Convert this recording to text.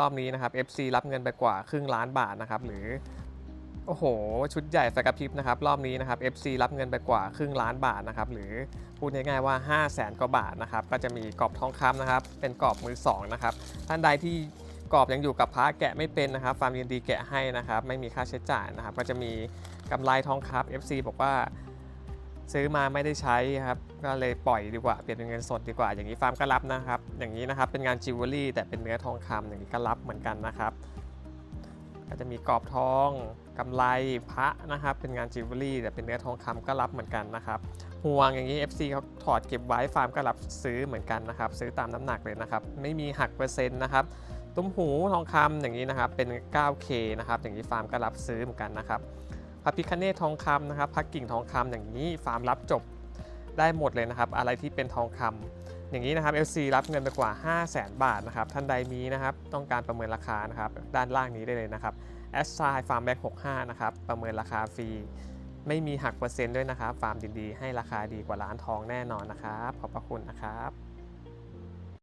รอบนี้นะครับ FC รับเงินไปกว่าครึ่งล้านบาทนะครับ หรือ โอ้โห ชุดใหญ่ไฟกระพริบนะครับ รอบนี้นะครับ FC รับเงินไปกว่าครึ่งล้านบาทนะครับ หรือพูดง่ายๆว่า 5 0 0แสนกว่าบาทนะครับ ก็จะมีกรอบทองคำนะครับ เป็นกรอบมือสองนะครับ ท่านใดที่กรอบยังอยู่กับพระแกะไม่เป็นนะครับ ฟาร์มยินดีแกะให้นะครับ ไม่มีค่าใช้จ่ายนะครับ ก็จะมีกำไรทองคำ FC บอกว่า ซื้อมาไม่ได้ใช้ครับ ก็เลยปล่อยดีกว่า เปลี่ยนเป็นเงินสดดีกว่า อย่างนี้ฟาร์มก็รับนะครับ อย่างนี้นะครับ เป็นงานจิวเวลรี่แต่เป็นเนื้อทองคำอย่างนี้ก็รับเหมือนกันนะครับ ก็จะมีกรอบทองกำไรพระนะครับ เป็นงานจิวเวลรี่แต่เป็นเนื้อทองคำก็รับเหมือนกันนะครับ ห่วงอย่างนี้ FC เขาถอดเก็บไว้ฟาร์มก็รับซื้อเหมือนกันนะครับ ซื้อตามน้ำหนักเลยนะครับ ไม่มีหักเปอร์เซ็นต์นะครับ ตุ้มหูทองคำอย่างนี้นะครับ เป็น 9K นะครับ อย่างนี้ฟาร์มก็รับซื้อเหมือนกันนะครับ พระพิคเนตทองคำนะครับพระกิ่งทองคำอย่างนี้ฟาร์มรับจบได้หมดเลยนะครับ อะไรที่เป็นทองคำอย่างนี้นะครับ LC รับเงินไปกว่า 5 0 0แสนบาทนะครับ ท่านใดมีนะครับต้องการประเมินราคานะครับ ด้านล่างนี้ได้เลยนะครับแอสไซฟาร์มแบ็ก65 นะครับ ประเมินราคาฟรี ไม่มีหักเปอร์เซ็นต์ด้วยนะครับ ฟาร์มดีๆ ให้ราคาดีกว่าร้านทองแน่นอนนะครับ ขอบพระคุณนะครับ